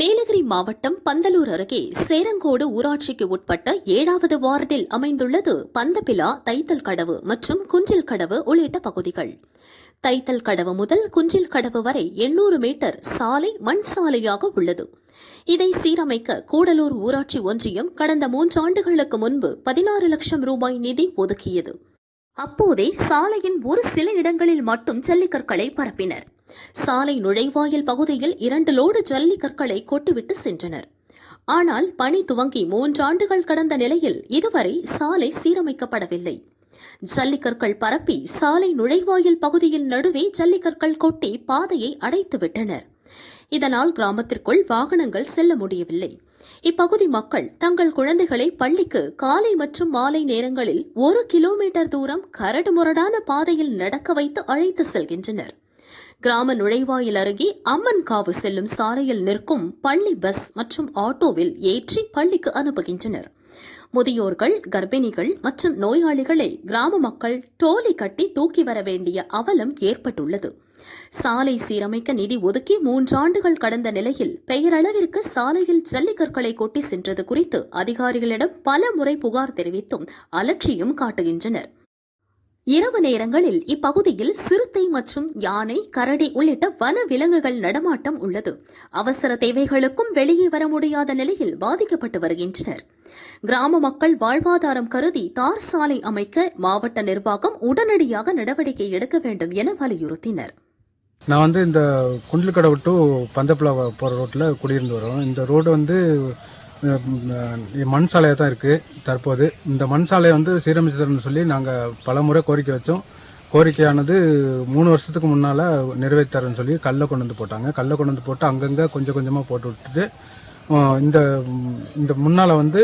நீலகிரி மாவட்டம் பந்தலூர் அருகே சேரங்கோடு ஊராட்சிக்கு உட்பட்ட ஏழாவது வார்டில் அமைந்துள்ளது பந்தபிலா தைத்தல் கடவு மற்றும் குஞ்சில் கடவு உள்ளிட்ட பகுதிகள். தைத்தல் கடவு முதல் குஞ்சில் கடவு வரை எண்ணூறு மீட்டர் சாலை மண் சாலையாக உள்ளது. இதை சீரமைக்க கூடலூர் ஊராட்சி ஒன்றியம் கடந்த மூன்றாண்டுகளுக்கு முன்பு பதினாறு லட்சம் ரூபாய் நிதி ஒதுக்கியது. அப்போதே சாலையின் ஒரு சில இடங்களில் மட்டும் ஜல்லிக்கற்களை பரப்பினர். சாலை நுழைவாயில் பகுதியில் இரண்டு லோடு ஜல்லிக்கற்களை கொட்டிவிட்டு சென்றனர். ஆனால் பணி துவங்கி மூன்றாண்டுகள் கடந்த நிலையில் இதுவரை சாலை சீரமைக்கப்படவில்லை. ஜல்லிக்கற்கள் பரப்பி சாலை நுழைவாயில் பகுதியின் நடுவே ஜல்லிக்கற்கள் கொட்டி பாதையை அடைத்து விட்டனர் இதனால் கிராமத்திற்குள் வாகனங்கள் செல்ல முடியவில்லை. இப்பகுதி மக்கள் தங்கள் குழந்தைகளை பள்ளிக்கு காலை மற்றும் மாலை நேரங்களில் ஒரு கிலோமீட்டர் தூரம் கரடுமுரடான பாதையில் நடக்க வைத்து அழைத்து செல்கின்றனர். கிராம நுழைவாயில் அருகே அம்மன் காவு செல்லும் சாலையில் நிற்கும் பள்ளி பஸ் மற்றும் ஆட்டோவில் ஏற்றி பள்ளிக்கு அனுப்புகின்றனர். முதியோர்கள் கர்ப்பிணிகள் மற்றும் நோயாளிகளை கிராம மக்கள் டோலி கட்டி தூக்கி வர வேண்டிய அவலம் ஏற்பட்டுள்ளது. சாலை சீரமைக்க நிதி ஒதுக்கி மூன்றாண்டுகள் கடந்த நிலையில் பெயரளவிற்கு சாலையில் ஜல்லிக்கற்களை கொட்டி சென்றது குறித்து அதிகாரிகளிடம் பல முறை புகார் தெரிவித்தும் அலட்சியம் காட்டுகின்றனர். இரவு நேரங்களில் இப்பகுதியில் சிறுத்தை மற்றும் யானை கரடி உள்ளிட்ட வன விலங்குகள் நடமாட்டம் உள்ளது. அவசர தேவைகளுக்கும் வெளியே வர முடியாத நிலையில் பாதிக்கப்பட்டு வருகின்றனர். கிராம மக்கள் வாழ்வாதாரம் கருதி தார் சாலை அமைக்க மாவட்ட நிர்வாகம் உடனடியாக நடவடிக்கை எடுக்க வேண்டும் என வலியுறுத்தினர். நான் வந்து இந்த குண்டில்கடை விட்டு பந்தப்புலா போகிற ரோட்டில் குடியிருந்து வரோம். இந்த ரோடு வந்து மண் சாலையாக தான் இருக்குது தற்போது. இந்த மண் சாலையை வந்து சீரமைச்சு தரணும்னு சொல்லி நாங்கள் பல முறை கோரிக்கை வச்சோம். கோரிக்கையானது மூணு வருஷத்துக்கு முன்னால் நிறைவேற்றி தரேன்னு சொல்லி கல்லை கொண்டு வந்து போட்டாங்க. கல்லை கொண்டு வந்து போட்டு அங்கங்கே கொஞ்சம் கொஞ்சமாக போட்டு விட்டுட்டு இந்த இந்த முன்னால் வந்து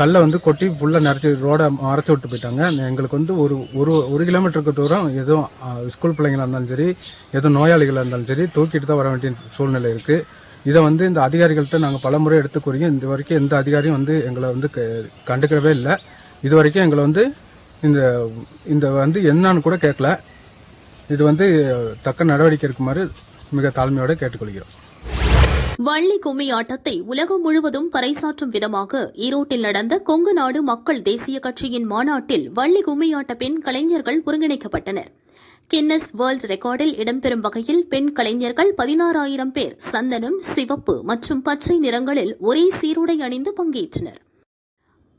கல்லை வந்து கொட்டி ஃபுல்லாக நிறச்சி ரோடை மறைச்சி விட்டு போயிட்டாங்க. எங்களுக்கு வந்து ஒரு ஒரு ஒரு கிலோமீட்டருக்கு தூரம் எதுவும் ஸ்கூல் பிள்ளைங்களா இருந்தாலும் சரி எதுவும் நோயாளிகளாக இருந்தாலும் சரி தூக்கிட்டு தான் வர வேண்டிய சூழ்நிலை இருக்குது இதை வந்து இந்த அதிகாரிகள்கிட்ட நாங்கள் பலமுறை எடுத்து கூறியும் இது வரைக்கும் எந்த அதிகாரியும் வந்து எங்களை வந்து க- கண்டுக்கவே இல்லை. இது வரைக்கும் எங்களை வந்து இந்த இந்த வந்து என்னன்னு கூட கேட்கல இது வந்து தக்க நடவடிக்கை இருக்குமாறு மிக தாழ்மையோட கேட்டுக்கொள்கிறோம். வள்ளி கும்மி ஆட்டத்தை உலகம் முழுவதும் பறைசாற்றும் விதமாக ஈரோட்டில் நடந்த கொங்கு நாடு மக்கள் தேசிய கட்சியின் மாநாட்டில் வள்ளி கும்மியாட்ட பெண் கலைஞர்கள் ஒருங்கிணைக்கப்பட்டனர். கின்னஸ் வேர்ல்ட் ரெக்கார்டில் இடம்பெறும் வகையில் பெண் கலைஞர்கள் பதினாறாயிரம் பேர் சந்தனம் சிவப்பு மற்றும் பச்சை நிறங்களில் ஒரே சீருடை அணிந்து பங்கேற்றனர்.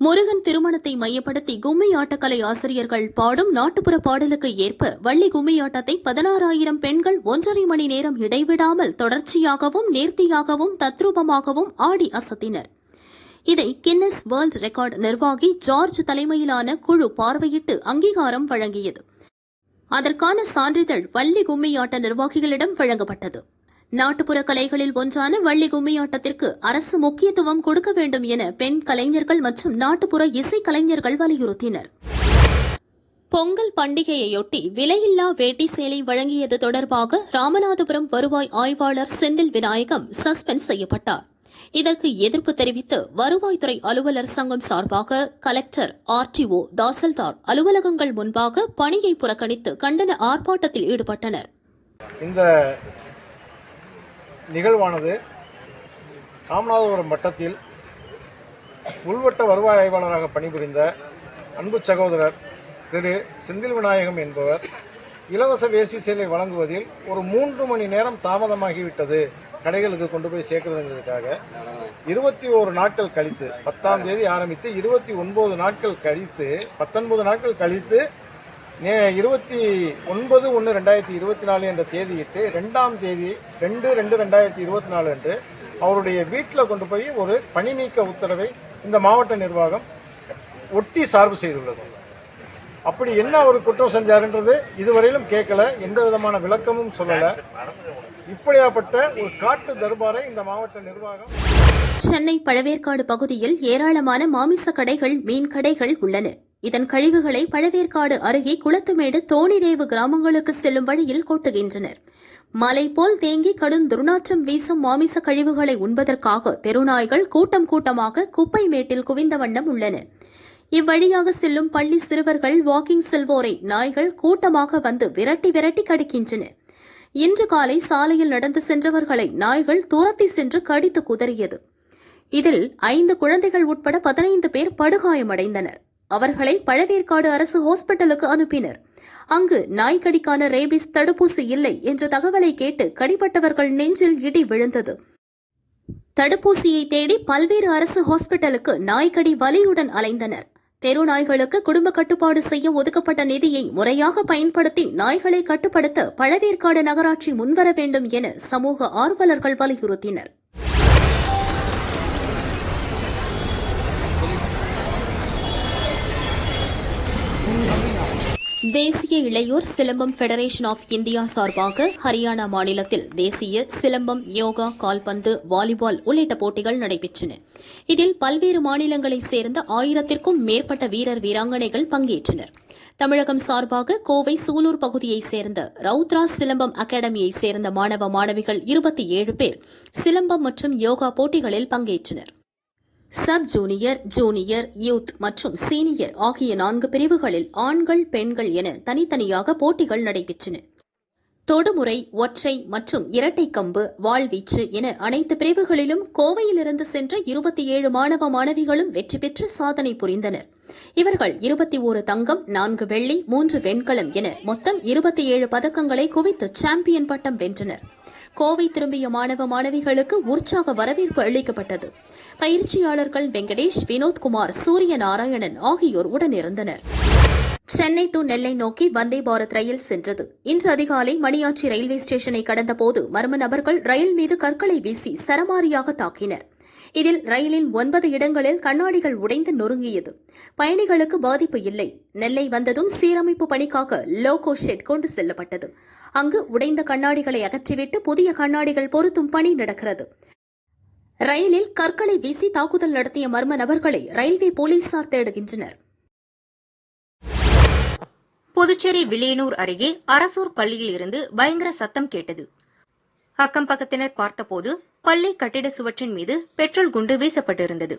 முருகன் திருமணத்தை மையப்படுத்தி கும்மி ஆட்டக்கலை ஆசிரியர்கள் பாடும் நாட்டுப்புற பாடலுக்கு ஏற்ப வள்ளி கும்மி ஆட்டத்தை பதினாறாயிரம் பெண்கள் ஒன்றரை மணி நேரம் இடைவிடாமல் தொடர்ச்சியாகவும் நேர்த்தியாகவும் தத்ரூபமாகவும் ஆடி அசத்தினர். இதை கின்னஸ் வேர்ல்ட் ரெக்கார்டு நிர்வாகி ஜார்ஜ் தலைமையிலான குழு பார்வையிட்டு அங்கீகாரம் வழங்கியது. அதற்கான சான்றிதழ் வள்ளி கும்மியாட்ட நிர்வாகிகளிடம் வழங்கப்பட்டது. நாட்டுப்புற கலைகளில் ஒன்றான வள்ளி கும்மியாட்டத்திற்கு அரசு முக்கியத்துவம் கொடுக்க வேண்டும் என பெண் கலைஞர்கள் மற்றும் நாட்டுப்புற இசை கலைஞர்கள் வலியுறுத்தினர். பொங்கல் பண்டிகையையொட்டி விலையில்லா வேட்டி சேலை வழங்கியது தொடர்பாக ராமநாதபுரம் வருவாய் ஆய்வாளர் செந்தில் விநாயகம் சஸ்பெண்ட் செய்யப்பட்டார். இதற்கு எதிர்ப்பு தெரிவித்து வருவாய்த்துறை அலுவலர் சங்கம் சார்பாக கலெக்டர் ஆர்டிஓ தாசில்தார் அலுவலகங்கள் முன்பாக பணியை புறக்கணித்து கண்டன ஆர்ப்பாட்டத்தில் ஈடுபட்டனர். இந்த நிகழ்வானது ராமநாதபுரம் வட்டத்தில் உள்வட்ட வருவாய் ஆய்வாளராக பணிபுரிந்த அன்பு சகோதரர் திரு செந்தில் விநாயகம் என்பவர் இலவச வேஷ்டி சேலை வழங்குவதில் ஒரு மூன்று மணி நேரம் தாமதமாகிவிட்டது. கடைகளுக்கு கொண்டு போய் சேர்க்கறதுங்கிறதுக்காக இருபத்தி ஓரு நாட்கள் கழித்து பத்தாம் தேதி ஆரம்பித்து இருபத்தி ஒன்பது நாட்கள் கழித்து பத்தொன்பது நாட்கள் கழித்து நே இருபத்தி ஒன்பது ஒன்று ரெண்டாயிரத்தி இருபத்தி நாலு என்ற தேதியிட்டு ரெண்டாம் தேதி ரெண்டு ரெண்டு ரெண்டாயிரத்தி இருபத்தி நாலு அன்று அவருடைய வீட்டில் கொண்டு போய் ஒரு பணி நீக்க உத்தரவை இந்த மாவட்ட நிர்வாகம் ஒட்டி சார்பு செய்துள்ளது. அப்படி என்ன அவர் குற்றம் செஞ்சாருன்றது இதுவரையிலும் கேட்கல எந்த விதமான விளக்கமும் சொல்லலை. இப்படியாப்பட்ட ஒரு காட்டு தர்பாரை இந்த மாவட்ட நிர்வாகம் சென்னை பழவேற்காடு பகுதியில் ஏராளமான மாமிச கடைகள் மீன் கடைகள் உள்ளன. இதன் கழிவுகளை பழவேற்காடு அருகே குளத்துமேடு தோணிரேவு கிராமங்களுக்கு செல்லும் வழியில் கொட்டுகின்றனர். மலை போல் தேங்கி கடும் துர்நாற்றம் வீசும் மாமிச கழிவுகளை உண்பதற்காக தெருநாய்கள் கூட்டம் கூட்டமாக குப்பை மேட்டில் குவிந்த வண்ணம் உள்ளன. இவ்வழியாக செல்லும் பள்ளி சிறுவர்கள் வாக்கிங் செல்வோரை நாய்கள் கூட்டமாக வந்து விரட்டி விரட்டி கடிக்கின்றன இன்று காலை சாலையில் நடந்து சென்றவர்களை நாய்கள் துரத்தி சென்று கடித்து குதறியது. இதில் ஐந்து குழந்தைகள் உட்பட பதினைந்து பேர் படுகாயமடைந்தனர். அவர்களை பழவேற்காடு அரசு ஹாஸ்பிட்டலுக்கு அனுப்பினர். அங்கு நாய்க்கடிக்கான ரேபிஸ் தடுப்பூசி இல்லை என்ற தகவலை கேட்டு கடிப்பட்டவர்கள் நெஞ்சில் இடி விழுந்தது. தடுப்பூசியை தேடி பல்வேறு அரசு ஹாஸ்பிட்டலுக்கு நாய்க்கடி வலியுடன் அலைந்தனர். தெரு நாய்களுக்கு குடும்ப கட்டுப்பாடு செய்ய ஒதுக்கப்பட்ட நிதியை முறையாக பயன்படுத்தி நாய்களை கட்டுப்படுத்த பழவேற்காடு நகராட்சி முன்வர வேண்டும் என சமூக ஆர்வலர்கள் வலியுறுத்தினர். தேசிய இளையோர் சிலம்பம் ஃபெடரேஷன் ஆஃப் இந்தியா சார்பாக ஹரியானா மாநிலத்தில் தேசிய சிலம்பம் யோகா கால்பந்து வாலிபால் உள்ளிட்ட போட்டிகள் நடைபெற்றன. இதில் பல்வேறு மாநிலங்களைச் சேர்ந்த ஆயிரத்திற்கும் மேற்பட்ட வீரர் வீராங்கனைகள் பங்கேற்றனர். தமிழகம் சார்பாக கோவை சூலூர் பகுதியைச் சேர்ந்த ரவுத்ரா சிலம்பம் அகாடமியைச் சேர்ந்த மாணவ மாணவிகள் இருபத்தி ஏழு பேர் சிலம்பம் மற்றும் யோகா போட்டிகளில் பங்கேற்றனர். சப் ஜூனியர் ஜூனியர் யூத் மற்றும் சீனியர் ஆகிய நான்கு பிரிவுகளில் ஆண்கள் பெண்கள் என தனித்தனியாக போட்டிகள் நடைபெற்றன. தொடுமுறை ஒற்றை மற்றும் இரட்டை கம்பு வாழ்வீச்சு என அனைத்து பிரிவுகளிலும் கோவையிலிருந்து சென்ற இருபத்தி ஏழு மாணவ மாணவிகளும் வெற்றி பெற்று சாதனை புரிந்தனர். இவர்கள் இருபத்தி ஒரு தங்கம் நான்கு வெள்ளி மூன்று வெண்கலம் என மொத்தம் இருபத்தி ஏழு பதக்கங்களை குவித்து சாம்பியன் பட்டம் வென்றனர். கோவை திரும்பிய மாணவ மாணவிகளுக்கு உற்சாக வரவேற்பு அளிக்கப்பட்டது. பயிற்சியாளர்கள் வெங்கடேஷ் வினோத்குமார் சூரிய நாராயணன் ஆகியோர் உடனிருந்தனர். சென்னை டு நெல்லை நோக்கி வந்தே பாரத் ரயில் சென்றது. இன்று அதிகாலை மணியாச்சி ரயில்வே ஸ்டேஷனை கடந்தபோது மர்ம நபர்கள் ரயில் மீது கற்களை வீசி சரமாரியாக தாக்கினர். இதில் ரயிலின் ஒன்பது இடங்களில் கண்ணாடிகள் உடைந்து நொறுங்கியது. பயணிகளுக்கு பாதிப்பு இல்லை. நெல்லை வந்ததும் சீரமைப்பு பணிக்காக லோகோ ஷெட் கொண்டு செல்லப்பட்டது. அங்கு உடைந்த கண்ணாடிகளை அகற்றிவிட்டு புதிய கண்ணாடிகள் பொருத்தும் பணி நடக்கிறது. ரயிலில் கற்களை வீசி தாக்குதல் நடத்திய மர்ம நபர்களை ரயில்வே போலீசார் தேடுகின்றனர். புதுச்சேரி வில்லியனூர் அருகே அரசூர் பள்ளியில் இருந்து பயங்கர சத்தம் கேட்டது. அக்கம் பக்கத்தினர் பார்த்தபோது பள்ளி கட்டிட சுவற்றின் மீது பெட்ரோல் குண்டு வீசப்பட்டிருந்தது.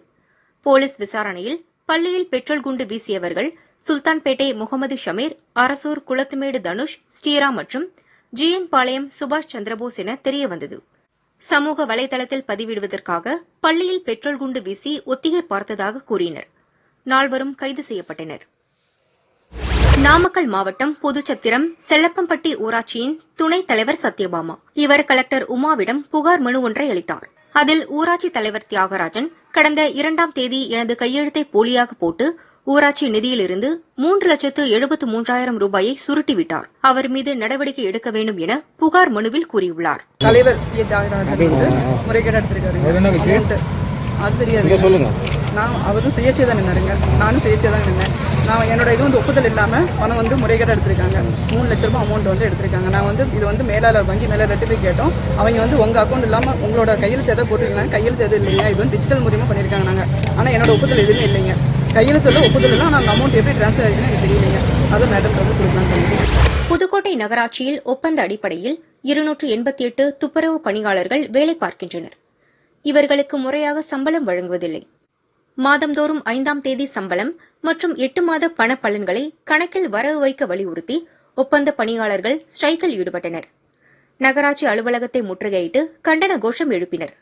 போலீஸ் விசாரணையில் பள்ளியில் பெட்ரோல் குண்டு வீசியவர்கள் சுல்தான்பேட்டை முகமது ஷமீர் அரசூர் குளத்துமேடு தனுஷ் ஸ்டீரா மற்றும் ஜிஎன் பாளையம் சுபாஷ் சந்திரபோஸ் என தெரியவந்தது. சமூக வலைதளத்தில் பதிவிடுவதற்காக பள்ளியில் பெட்ரோல் குண்டு வீசி ஒத்திகை பார்த்ததாக கூறினர். நால்வரும் கைது செய்யப்பட்டனர். நாமக்கல் மாவட்டம் புதுச்சத்திரம் செல்லப்பம்பட்டி ஊராட்சியின் துணைத் தலைவர் சத்யபாமா. இவர் கலெக்டர் உமாவிடம் புகார் மனு ஒன்றை அளித்தார். அதில் ஊராட்சி தலைவர் தியாகராஜன் கடந்த இரண்டாம் தேதி எனது கையெழுத்தை போலியாக போட்டு ஊராட்சி நிதியிலிருந்து மூன்று லட்சத்து எழுபத்து மூன்றாயிரம் ரூபாயை சுருட்டிவிட்டார். அவர் மீது நடவடிக்கை எடுக்க வேண்டும் என புகார் மனுவில் கூறியுள்ளார். தலைவர் நான் அவரும் சுயேட்சை தான் நின்னாருங்க. நானும் சுயேட்சை தான் நின்னேன். நான் என்னோட இது வந்து ஒப்புதல் இல்லாம பணம் வந்து முறைகேடு எடுத்திருக்காங்க. மூணு லட்ச ரூபாய் அமௌண்ட் வந்து எடுத்திருக்காங்க. நான் வந்து இது வந்து மேலாளர் வங்கி மேலாளர்கிட்ட போய் கேட்டோம். அவங்க வந்து உங்க அக்கௌண்ட் இல்லாம உங்களோட கையெழுத்து எதை போட்டிருக்காங்க கையெழுத்து எதுவும் இல்லைங்க. இது வந்து டிஜிட்டல் மூலியமா பண்ணிருக்காங்க நாங்க. ஆனா என்னோட ஒப்புதல் எதுவுமே இல்லைங்க. கையெழுத்துல ஒப்புதல் அந்த அமௌண்ட் எப்படி ட்ரான்ஸ்ஃபர் ஆயிருக்குன்னு எனக்கு தெரியலைங்க. அதை மேடம் வந்து கொடுக்கலாம் புதுக்கோட்டை நகராட்சியில் ஒப்பந்த அடிப்படையில் இருநூற்று எண்பத்தி எட்டு துப்புரவு பணியாளர்கள் வேலை பார்க்கின்றனர். இவர்களுக்கு முறையாக சம்பளம் வழங்குவதில்லை. மாதந்தோறும் ஐந்தாம் தேதி சம்பளம் மற்றும் எட்டு மாத பண பலன்களை கணக்கில் வரவு வைக்க வலியுறுத்தி ஒப்பந்த பணியாளர்கள் ஸ்ட்ரைக்கில் ஈடுபட்டனர். நகராட்சி அலுவலகத்தை முற்றுகையிட்டு கண்டன கோஷம் எழுப்பினர்.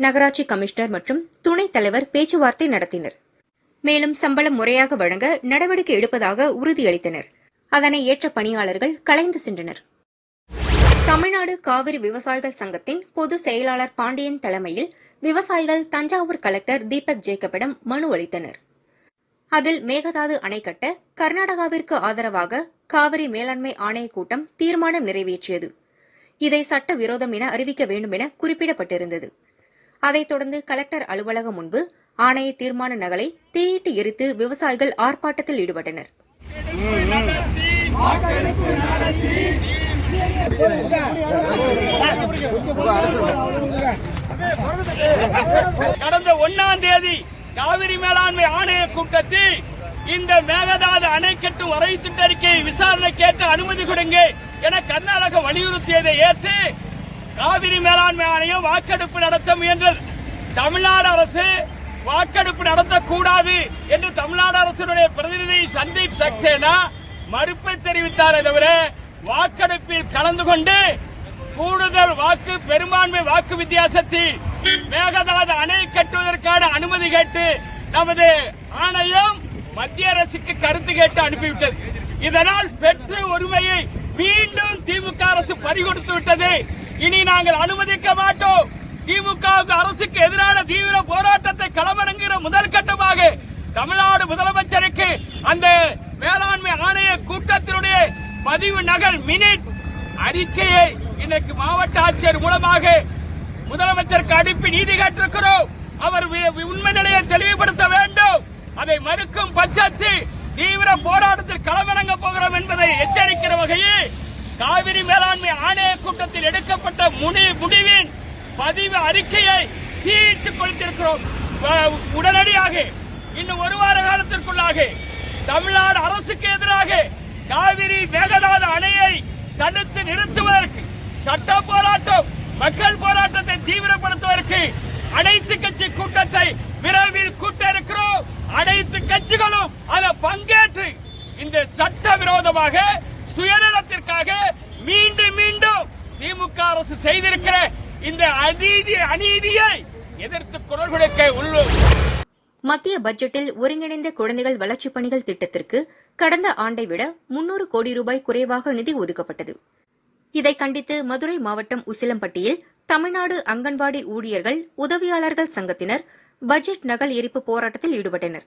நகராட்சி கமிஷனர் மற்றும் துணைத் தலைவர் பேச்சுவார்த்தை நடத்தினர். மேலும் சம்பளம் முறையாக வழங்க நடவடிக்கை எடுப்பதாக உறுதியளித்தனர். அதனை ஏற்ற பணியாளர்கள் கலைந்து சென்றனர். தமிழ்நாடு காவிரி விவசாயிகள் சங்கத்தின் பொது செயலாளர் பாண்டியன் தலைமையில் விவசாயிகள் தஞ்சாவூர் கலெக்டர் தீபக் ஜேக்கபிடம் மனு அளித்தனர். அதில் மேகதாது அணை கட்ட கர்நாடகாவிற்கு ஆதரவாக காவிரி மேலாண்மை ஆணையக் கூட்டம் தீர்மானம் நிறைவேற்றியது. இதை சட்ட விரோதம் என அறிவிக்க வேண்டும் என குறிப்பிடப்பட்டிருந்தது. அதைத் தொடர்ந்து கலெக்டர் அலுவலகம் முன்பு ஆணைய தீர்மான நகலை தீயிட்டு எரித்து விவசாயிகள் ஆர்ப்பாட்டத்தில் ஈடுபட்டனர். கடந்த ஒன்னாம் தேதி காவிரி மேலாண்மை ஆணைய கூட்டத்தில் இந்த மேகதாது அணை கட்டும் வரை திட்டறிக்கை விசாரணை கேட்டு அனுமதி கொடுங்க என கர்நாடக வலியுறுத்தியதை ஏற்று காவிரி மேலாண்மை ஆணையம் வாக்கெடுப்பு நடத்த முயன்றது. தமிழ்நாடு அரசு வாக்கெடுப்பு நடத்தக்கூடாது என்று தமிழ்நாடு அரசினுடைய பிரதிநிதி சந்தீப் சக்சேனா மறுப்பை தெரிவித்தாரே தவிர வாக்கெடுப்பில் கலந்து கொண்டு கூடுதல் வாக்கு பெரும்பான்மை வாக்கு வித்தியாசத்தில் மேகதாது அணை கட்டுவதற்கான அனுமதி கேட்டு நமது ஆணையம் மத்திய அரசுக்கு கருத்து கேட்டு அனுப்பிவிட்டது. இதனால் பெற்று உரிமையை மீண்டும் திமுக அரசு பறிகொடுத்து விட்டது. இனி நாங்கள் அனுமதிக்க மாட்டோம். திமுக அரசுக்கு எதிரான தீவிர போராட்டத்தை களமிறங்குகிற முதல் கட்டமாக தமிழ்நாடு முதலமைச்சருக்கு அந்த வேளாண்மை ஆணைய கூட்டத்தினுடைய பதிவு நகல் மினிட் அறிக்கையை இன்றைக்கு மாவட்ட ஆட்சியர் மூலமாக முதலமைச்சருக்கு அனுப்பி நீதி கேட்டிருக்கிறோம். அவர் வி- உண்மை நிலையை தெளிவுபடுத்த வேண்டும். அதை மறுக்கும் பட்சத்தில் தீவிர போராட்டத்தில் களமிறங்க போகிறோம் என்பதை எச்சரிக்கிற வகையில் காவிரி மேலாண்மை ஆணைய கூட்டத்தில் எடுக்கப்பட்ட முடிவின் பதிவு அறிக்கையை தீயிட்டுக் கொடுத்திருக்கிறோம். வ- உடனடியாக இன்னும் ஒரு வார காலத்திற்குள்ளாக தமிழ்நாடு அரசுக்கு எதிராக காவிரி மேகதாது அணையை தடுத்து நிறுத்துவதற்கு சட்ட போராட்டம் மக்கள் போராட்டத்தை தீவிரப்படுத்துவதற்கு அனைத்து கட்சி கூட்டத்தை விரைவில் கூட்ட இருக்கிறோம் அனைத்து கட்சிகளும் அதில் பங்கேற்று இந்த சட்ட விரோதமாக சுயநலத்திற்காக மீண்டும் மீண்டும் திமுக அரசு செய்திருக்கிற இந்த அநீதி அநீதியை எதிர்த்து குரல் கொடுக்க உள்ளோம் மத்திய பட்ஜெட்டில் ஒருங்கிணைந்த குழந்தைகள் வளர்ச்சிப் பணிகள் திட்டத்திற்கு கடந்த ஆண்டை விட முன்னூறு கோடி ரூபாய் குறைவாக நிதி ஒதுக்கப்பட்டது. இதை கண்டித்து மதுரை மாவட்டம் உசிலம்பட்டியில் தமிழ்நாடு அங்கன்வாடி ஊழியர்கள் உதவியாளர்கள் சங்கத்தினர் பட்ஜெட் நகல் எரிப்பு போராட்டத்தில் ஈடுபட்டனர்.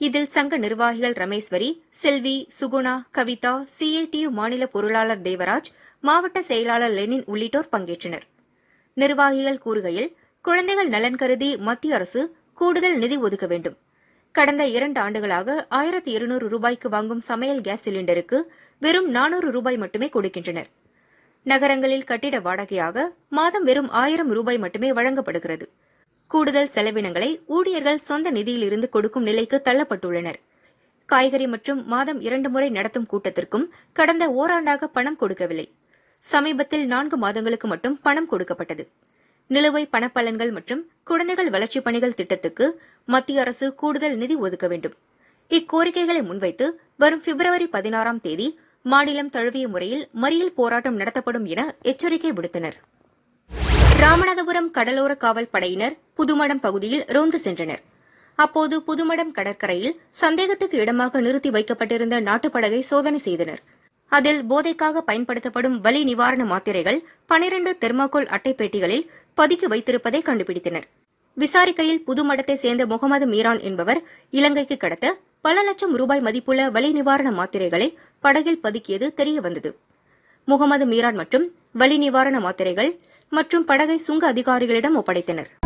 இதில் சங்க நிர்வாகிகள் ரமேஸ்வரி செல்வி சுகுணா கவிதா சிஐடியு மாநில பொருளாளர் தேவராஜ் மாவட்ட செயலாளர் லெனின் உள்ளிட்டோர் பங்கேற்றனர். நிர்வாகிகள் கூறுகையில் குழந்தைகள் நலன் கருதி மத்திய அரசு கூடுதல் நிதி ஒதுக்க வேண்டும். கடந்த இரண்டு ஆண்டுகளாக ஆயிரத்தி இருநூறு ரூபாய்க்கு வாங்கும் சமையல் கேஸ் சிலிண்டருக்கு வெறும் நானூறு ரூபாய் மட்டுமே கொடுக்கின்றனர். நகரங்களில் கட்டிட வாடகையாக மாதம் வெறும் ஆயிரம் ரூபாய் மட்டுமே வழங்கப்படுகிறது. கூடுதல் செலவினங்களை ஊழியர்கள் சொந்த நிதியிலிருந்து கொடுக்கும் நிலைக்கு தள்ளப்பட்டுள்ளனர். காய்கறி மற்றும் மாதம் இரண்டு முறை நடத்தும் கூட்டத்திற்கும் கடந்த ஓராண்டாக பணம் கொடுக்கவில்லை. சமீபத்தில் நான்கு மாதங்களுக்கு மட்டும் பணம் கொடுக்கப்பட்டது. நிலுவை பணப்பலன்கள் மற்றும் குழந்தைகள் வளர்ச்சிப் பணிகள் திட்டத்துக்கு மத்திய அரசு கூடுதல் நிதி ஒதுக்க வேண்டும். இக்கோரிக்கைகளை முன்வைத்து வரும் பிப்ரவரி பதினாறாம் தேதி மாநிலம் தழுவிய முறையில் மறியல் போராட்டம் நடத்தப்படும் என எச்சரிக்கை விடுத்தனர். ராமநாதபுரம் கடலோர காவல் படையினர் புதுமடம் பகுதியில் ரோந்து சென்றனர். அப்போது புதுமடம் கடற்கரையில் சந்தேகத்துக்கு இடமாக நிறுத்தி வைக்கப்பட்டிருந்த நாட்டுப்படகை சோதனை செய்தனர். அதில் போதைக்காக பயன்படுத்தப்படும் வலி நிவாரண மாத்திரைகள் பனிரண்டு தெர்மாக்கோல் அட்டை பெட்டிகளில் பதுக்கி வைத்திருப்பதை கண்டுபிடித்தனர். விசாரிக்கையில் புதுமடத்தை சேர்ந்த முகமது மீரான் என்பவர் இலங்கைக்கு கடத்த பல லட்சம் ரூபாய் மதிப்புள்ள வலி நிவாரண மாத்திரைகளை படகில் பதுக்கியது தெரியவந்தது முகமது மீரான் மற்றும் வலி நிவாரண மாத்திரைகள் மற்றும் படகை சுங்க அதிகாரிகளிடம் ஒப்படைத்தனர்.